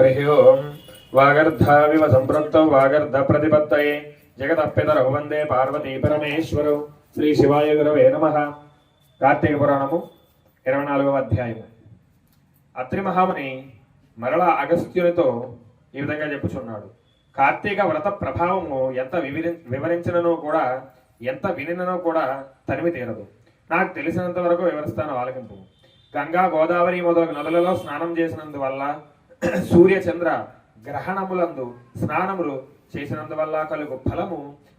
హరి ఓం వాగర్ధావివ సంపృక్తౌ వాగర్ధ ప్రతిపత్తయే జగదప్పితరౌ రఘువందే పార్వతీ పరమేశ్వరౌ. శ్రీ శివాయ గురవే నమ. కార్తీక పురాణము ఇరవై నాలుగవ అధ్యాయము. అత్రి మహాముని మరలా అగస్త్యునితో ఈ విధంగా చెప్పుచున్నాడు. కార్తీక వ్రత ప్రభావము ఎంత వివరి వివరించిననో కూడా ఎంత వినినో కూడా తనివి తీరదు. నాకు తెలిసినంత వరకు వివరిస్తాను ఆలకింపు. గంగా గోదావరి మొదలగు నదులలో స్నానం చేసినందువల్ల సూర్య చంద్ర గ్రహణములందు స్నానములు చేసినందువల్ల కలుగు ఫలము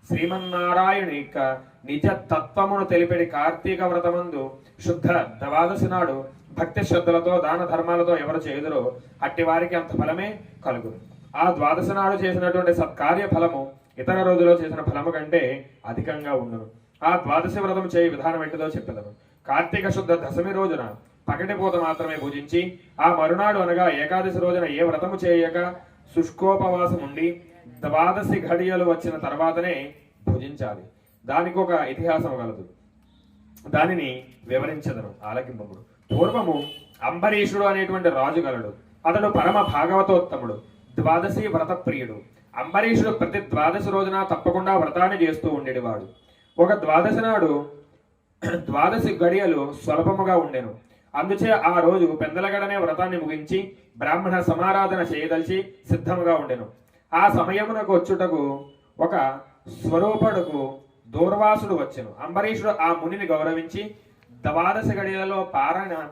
శ్రీమన్నారాయణు యొక్క నిజ తత్వమును తెలిపెడి కార్తీక వ్రతమందు శుద్ధ ద్వాదశి నాడు భక్తి శ్రద్ధలతో దాన ధర్మాలతో ఎవరు చేయుదరో అట్టి వారికి అంత ఫలమే కలుగును. ఆ ద్వాదశి నాడు చేసినటువంటి సత్కార్య ఫలము ఇతర రోజులో చేసిన ఫలము కంటే అధికంగా ఉండును. ఆ ద్వాదశి వ్రతం చేయి విధానం ఏంటిదో చెప్పెదను కార్తీక శుద్ధ దశమి రోజున పగటిపూత మాత్రమే పూజించి ఆ మరునాడు అనగా ఏకాదశి రోజున ఏ వ్రతము చేయక శుష్కోపవాసం ఉండి ద్వాదశి ఘడియలు వచ్చిన తర్వాతనే భుజించాలి దానికి ఒక ఇతిహాసం కలదు దానిని వివరించదను ఆలకింపముడు పూర్వము అంబరీషుడు అనేటువంటి రాజు గలడు. అతడు పరమ భాగవతోత్తముడు ద్వాదశి వ్రత ప్రియుడు అంబరీషుడు ప్రతి ద్వాదశి రోజున తప్పకుండా వ్రతాన్ని చేస్తూ ఉండేవాడు. ఒక ద్వాదశి నాడు ద్వాదశి గడియలు స్వల్పముగా ఉండెను. అందుచే ఆ రోజు పెందలగడనే వ్రతాన్ని ముగించి బ్రాహ్మణ సమారాధన చేయదలిచి సిద్ధముగా ఉండెను. ఆ సమయమునకు వచ్చుటకు ఒక స్వరూపుడుకు దూర్వాసుడు వచ్చెను. అంబరీషుడు ఆ మునిని గౌరవించి ద్వాదశ గడియలలో పారణ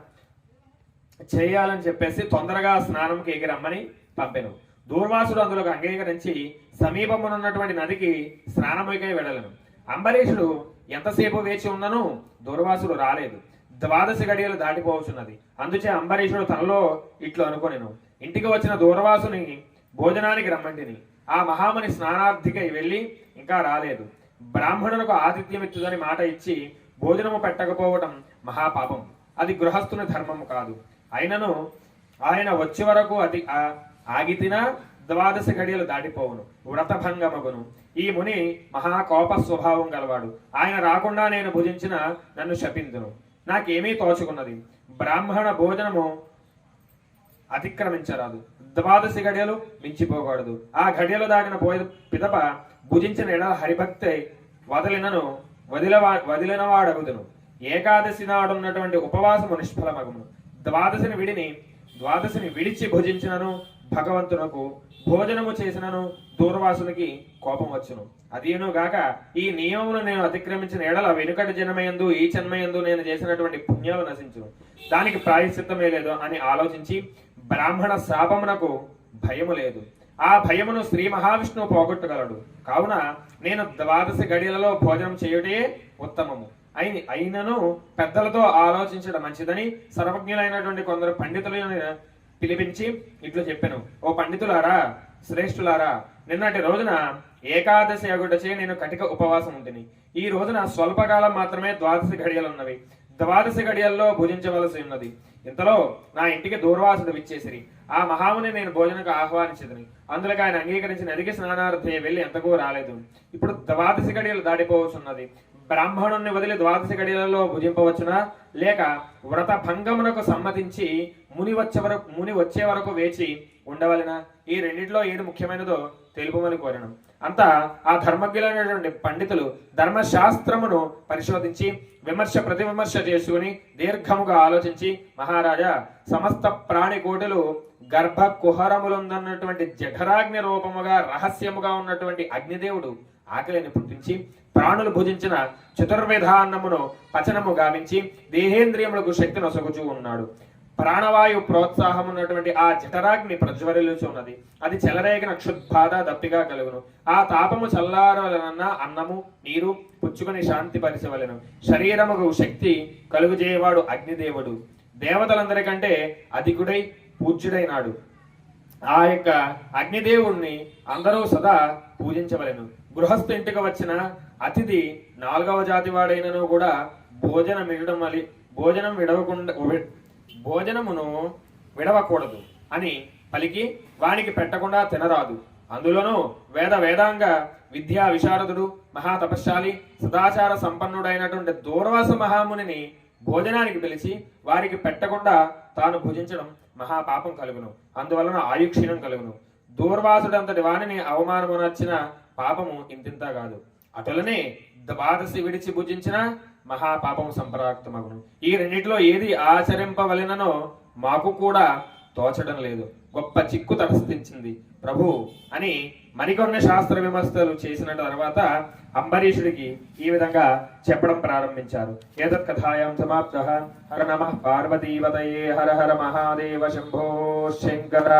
చేయాలని చెప్పేసి తొందరగా స్నానంకి ఎగిరమ్మని పంపెను. దూర్వాసుడు అందులోకి అంగీకరించి సమీపమునున్నటువంటి నదికి స్నానముకై వెళ్ళలను అంబరీషుడు ఎంతసేపు వేచి ఉన్నను దూర్వాసుడు రాలేదు. ద్వాదశి గడియలు దాటిపోవచ్చున్నది. అందుచే అంబరీషుడు తనలో ఇట్లు అనుకొనెను. ఇంటికి వచ్చిన దూర్వాసుని భోజనానికి రమ్మంటిని. ఆ మహాముని స్నానార్థికై వెళ్ళి ఇంకా రాలేదు. బ్రాహ్మణులకు ఆతిథ్యం ఇచ్చుదని మాట ఇచ్చి భోజనము పెట్టకపోవటం మహాపాపం. అది గృహస్థుని ధర్మము కాదు. అయినను ఆయన వచ్చే వరకు అది ఆ- ఆగితినా ద్వాదశి గడియలు దాటిపోవును. వ్రతభంగమగును. ఈ ముని మహాకోప స్వభావం గలవాడు. ఆయన రాకుండా నేను భుజించిన నన్ను శపిందును. నాకేమీ తోచుకున్నది. బ్రాహ్మణ భోజనము అతిక్రమించరాదు. ద్వాదశి గడియలు మించిపోకూడదు. ఆ గడియలు దాటిన పోయి పిదప భుజించిన ఎడల హరిభక్తి వదిలినను వదిలవా వదిలినవాడగుదును. ఏకాదశి నాడున్నటువంటి ఉపవాసము నిష్ఫలమగును. ద్వాదశిని విడిని ద్వాదశిని విడిచి భుజించినను భగవంతునకు భోజనము చేసినను దూర్వాసునికి కోపం వచ్చును. అదేను గాక ఈ నియమమును నేను అతిక్రమించిన ఎడల వెనుకటి జన్మయందు ఈ జన్మయందు నేను చేసినటువంటి పుణ్యాలు నశించును. దానికి ప్రాయశ్చిత్తమే లేదు అని ఆలోచించి బ్రాహ్మణ శాపమునకు భయము లేదు. ఆ భయమును శ్రీ మహావిష్ణువు పోగొట్టగలడు. కావున నేను ద్వాదశ గడియలలో భోజనం చేయుటే ఉత్తమము. అయిన అయినను పెద్దలతో ఆలోచించడం మంచిదని సర్వజ్ఞులైనటువంటి కొందరు పండితులు పిలిపించి ఇట్లా చెప్పాను. ఓ పండితులారా శ్రేష్ఠులారా నిన్నటి రోజున ఏకాదశి అగుటచే నేను కటిక ఉపవాసం ఉంటుంది ఈ రోజున స్వల్పకాలం మాత్రమే ద్వాదశి గడియలు ఉన్నవి ద్వాదశి గడియల్లో భుజించవలసి ఉన్నది. ఇంతలో నా ఇంటికి దూర్వాసుడు విచ్చేసిరి. ఆ మహాముని నేను భోజనకు ఆహ్వానించదని. అందులోకి ఆయన అంగీకరించి నదికి స్నానార్థే వెళ్ళి ఎంతకు రాలేదు. ఇప్పుడు ద్వాదశి గడియలు దాటిపోవచ్చున్నది. బ్రాహ్మణుణ్ణి వదిలి ద్వాదశ గడియలలో భుజింపవచ్చునా? లేక వ్రత భంగమునకు సమ్మతించి ముని వచ్చే వరకు ముని వచ్చే వరకు వేచి ఉండవలెనా? ఈ రెండిట్లో ఏది ముఖ్యమైనదో తెలుపమని కోరను. అంతా ఆ ధర్మజ్ఞులైనటువంటి పండితులు ధర్మశాస్త్రమును పరిశోధించి విమర్శ ప్రతివిమర్శ చేసుకుని దీర్ఘముగా ఆలోచించి మహారాజా సమస్త ప్రాణికోటులు గర్భ కుహరములందన్నటువంటి జఠరాగ్ని రూపముగా రహస్యముగా ఉన్నటువంటి అగ్నిదేవుడు ఆకలిని పుట్టించి ప్రాణులు భుజించిన చతుర్విధాన్నమును పచనము గావించి దేహేంద్రియములకు శక్తి నొసగుచూ ఉన్నాడు. ప్రాణవాయు ప్రోత్సాహం ఉన్నటువంటి ఆ జఠరాగ్ని ప్రజ్వరిల్లుచు ఉన్నది అది చెలరేగిన క్షుద్బాధ దప్పిగా కలుగును. ఆ తాపము చల్లారవలనన్న అన్నము నీరు పుచ్చుకొని శాంతి పరిచవలను. శరీరముకు శక్తి కలుగుజేయవాడు అగ్నిదేవుడు. దేవతలందరికంటే అధికుడై పూజ్యుడైనాడు. ఆ యొక్క అగ్నిదేవుణ్ణి అందరూ సదా పూజించవలెను. గృహస్థు ఇంటికి వచ్చిన అతిథి నాలుగవ జాతి వాడైనను కూడా భోజనం విడడం వలి భోజనం విడవకుండా భోజనమును విడవకూడదు అని పలికి వానికి పెట్టకుండా తినరాదు. అందులోనూ వేద వేదాంగ విద్యా విశారదుడు మహాతపశాలి సదాచార సంపన్నుడైనటువంటి దూర్వాస మహామునిని భోజనానికి పిలిచి వారికి పెట్టకుండా తాను భుజించడం మహాపాపం కలుగును. అందువలన ఆయుక్షీణం కలుగును. దూర్వాసుడంతటి వాణిని అవమానమునర్చిన పాపము ఇంతింత కాదు. అటులనే ద్వాదశి విడిచి భుజించిన మహాపాపము సంప్రాప్తమగును ఈ రెండిటిలో ఏది ఆచరింపవలెననో మాకు కూడా తోచడం లేదు. గొప్ప చిక్కు తటస్థించింది. ప్రభు అని మరికొన్ని శాస్త్ర విమర్శలు చేసిన తర్వాత అంబరీషుడికి ఈ విధంగా చెప్పడం ప్రారంభించారు. ఏదత్ కథాయాం సమాప్త. హర నమ. పార్వతీవతయే హర హర మహాదేవ శంభో శంకర.